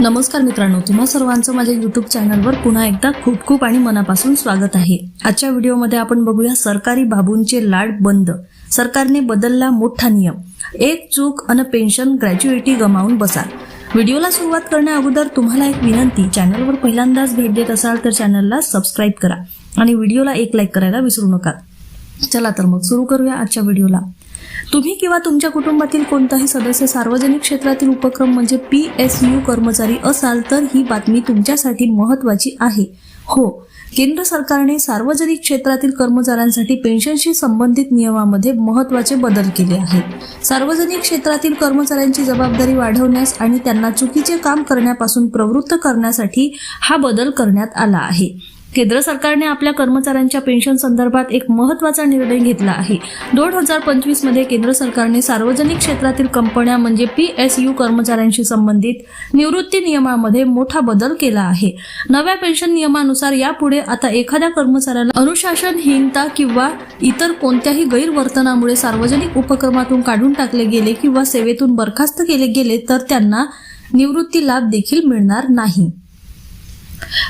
नमस्कार मित्रांनो तुम्हा सर्वांचं माझ्या युट्यूब चॅनलवर पुन्हा एकदा खूप खूप आणि मनापासून स्वागत आहे. आजच्या व्हिडिओमध्ये आपण बघूया सरकारी बाबूंचे लाड बंद सरकारने बदलला मोठा नियम एक चूक अन पेन्शन ग्रॅज्युएटी गमावून बसा व्हिडिओला सुरुवात करण्या अगोदर तुम्हाला एक विनंती चॅनलवर पहिल्यांदाच भेट देत असाल तर चॅनलला सबस्क्राईब करा आणि व्हिडिओला एक लाईक करायला विसरू नका. चला तर मग सुरू करूया आजच्या व्हिडिओला. तुम्ही किंवा तुमच्या कुटुंबातील कोणताही सदस्य सार्वजनिक क्षेत्रातील उपक्रम म्हणजे पी एस यू कर्मचारी असाल तर ही बातमी तुमच्यासाठी महत्वाची आहे. हो केंद्र सरकारने सार्वजनिक क्षेत्रातील कर्मचाऱ्यांसाठी पेन्शनशी संबंधित नियमामध्ये महत्त्वाचे बदल केले आहेत. सार्वजनिक क्षेत्रातील कर्मचाऱ्यांची जबाबदारी वाढवण्यास आणि त्यांना चुकीचे काम करण्यापासून प्रवृत्त करण्यासाठी हा बदल करण्यात आला आहे. केंद्र सरकारने आपल्या कर्मचाऱ्यांच्या पेन्शन संदर्भात एक महत्त्वाचा निर्णय घेतला आहे. दोन हजार पंचवीसमध्ये केंद्र सरकारने सार्वजनिक क्षेत्रातील कंपन्या म्हणजे पी एस यू कर्मचाऱ्यांशी संबंधित निवृत्ती नियमामध्ये मोठा बदल केला आहे. नव्या पेन्शन नियमानुसार यापुढे आता एखाद्या कर्मचाऱ्याला अनुशासनहीनता किंवा इतर कोणत्याही गैरवर्तनामुळे सार्वजनिक उपक्रमातून काढून टाकले गेले किंवा सेवेतून बरखास्त केले गेले तर त्यांना निवृत्ती लाभ देखील मिळणार नाही.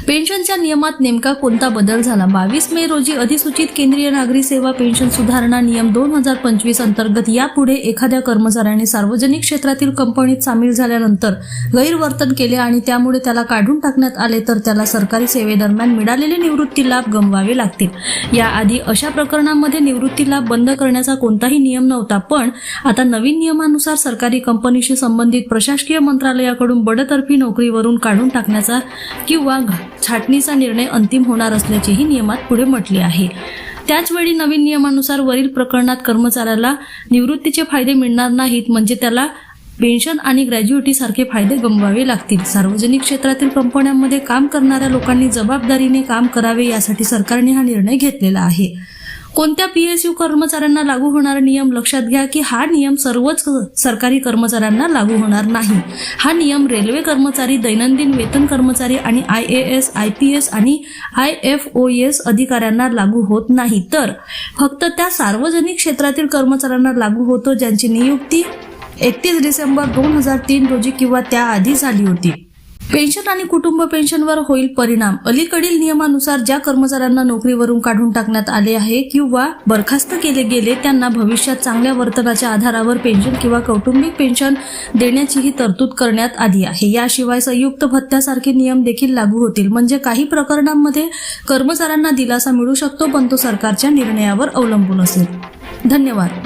पेन्शनच्या नियमात नेमका कोणता बदल झाला? बावीस मे रोजी अधिसूचित केंद्रीय नागरी सेवा पेन्शन सुधारणा नियम दोन हजार पंचवीस अंतर्गत यापुढे एखाद्या कर्मचाऱ्याने सार्वजनिक क्षेत्रातील कंपनीत सामील झाल्यानंतर गैरवर्तन केले आणि त्यामुळे त्याला काढून टाकण्यात आले तर त्याला सरकारी सेवेदरम्यान मिळालेले निवृत्ती लाभ गमवावे लागतील. याआधी अशा प्रकरणांमध्ये निवृत्ती लाभ बंद करण्याचा कोणताही नियम नव्हता पण आता नवीन नियमानुसार सरकारी कंपनीशी संबंधित प्रशासकीय मंत्रालयाकडून बडतर्फी नोकरीवरून काढून टाकण्याचा किंवा किंवा छाटणीचा निर्णय अंतिम होणार असल्याचेही नियमात पुढे म्हटले आहे. त्याचवेळी नवीन नियमानुसार वरील प्रकरणात कर्मचाऱ्याला निवृत्तीचे फायदे मिळणार नाहीत म्हणजे त्याला पेन्शन आणि ग्रॅज्युएटी सारखे फायदे गमवावे लागतील. सार्वजनिक क्षेत्रातील कंपन्यांमध्ये काम करणाऱ्या लोकांनी जबाबदारीने काम करावे यासाठी सरकारने हा निर्णय घेतलेला आहे. कोणत्या पीएसयू कर्मचाऱ्यांना लागू होणारा नियम लक्षात घ्या की हा नियम सर्वच सरकारी कर्मचाऱ्यांना लागू होणार नाही. हा नियम रेल्वे कर्मचारी दैनंदिन वेतन कर्मचारी आणि I A S I P S आणि आय एफ ओ एस अधिकाऱ्यांना लागू होत नाही. तर फक्त त्या सार्वजनिक क्षेत्रातील कर्मचाऱ्यांना लागू होतो ज्यांची नियुक्ती एकतीस डिसेंबर दोन हजार तीन रोजी किंवा त्याआधी झाली होती. पेन्शन आणि कुटुंब पेन्शनवर होईल परिणाम. अलीकडील नियमानुसार ज्या कर्मचाऱ्यांना नोकरीवरून काढून टाकण्यात आले आहे किंवा बरखास्त केले गेले त्यांना भविष्यात चांगल्या वर्तनाच्या आधारावर पेन्शन किंवा कौटुंबिक पेन्शन देण्याचीही तरतूद करण्यात आली आहे. याशिवाय संयुक्त भत्त्यासारखे नियम देखील लागू होतील. म्हणजे काही प्रकरणांमध्ये कर्मचाऱ्यांना दिलासा मिळू शकतो पण तो सरकारच्या निर्णयावर अवलंबून असेल. धन्यवाद.